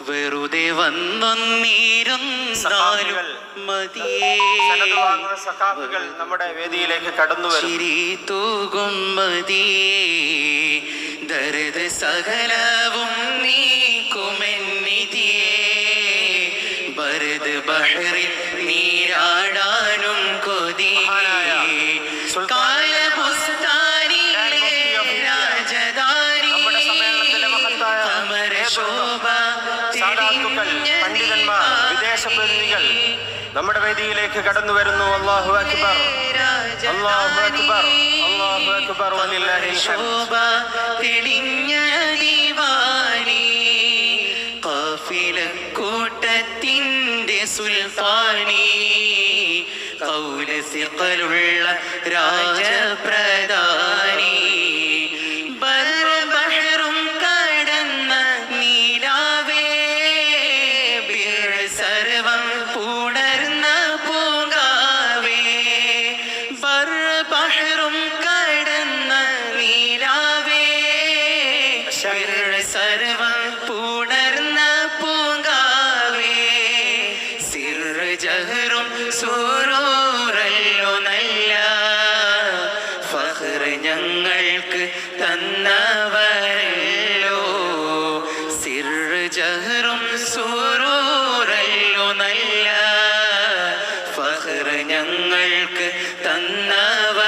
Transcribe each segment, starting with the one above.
വെറുതെ സഖാഫികൾ, മതിയേ. നമ്മുടെ വേദിയിലേക്ക് കടന്നു തൂകും സകലവും നീക്കുമെന്നിതിയേ. ബഹറിൽ നീരാടാനും സാധാത്തുക്കൾ പണ്ഡിതന്മാർ വിദേശ പ്രതിനിധികൾ നമ്മുടെ വേദിയിലേക്ക് കടന്നു വരുന്നു. അള്ളാഹു അക്ബർ. അല്ലാഹു അക്ബർ, അല്ലാഹു അക്ബർ, രാജപ്രധാനി സൂറൂറല്ലോ നല്ല ഫഹർ ഞങ്ങൾക്ക് തന്നവരല്ലോ. സിർ ജഹറും സൂറൂറല്ലോ നല്ല ഫഹർ ഞങ്ങൾക്ക് തന്നവരല്ലോ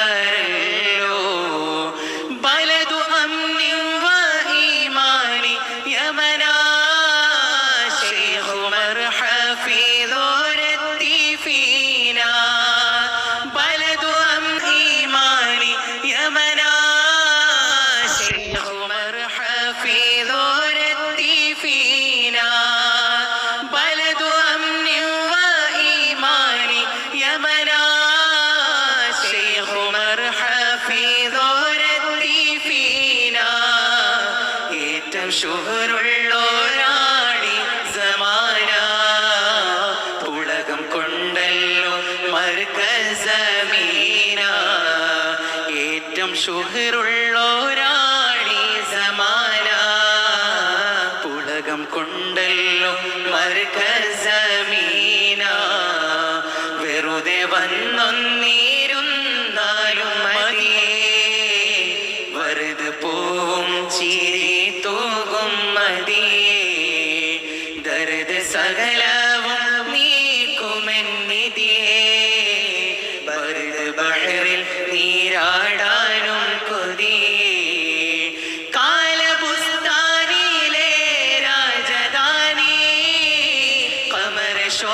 ഏറ്റവും ശുഹറുള്ളോരാടി സമാന. പുളകം കൊണ്ടല്ലോ മർക്കസമീന ഏറ്റവും ശുഹറുള്ളോരാടി സമാന. പുളകം കൊണ്ടല്ലോ മർക്കസമീന വെറുതെ വന്നൊന്നീരുന്നാലും മതിയേ. വെറുതെ പോവും ചിരി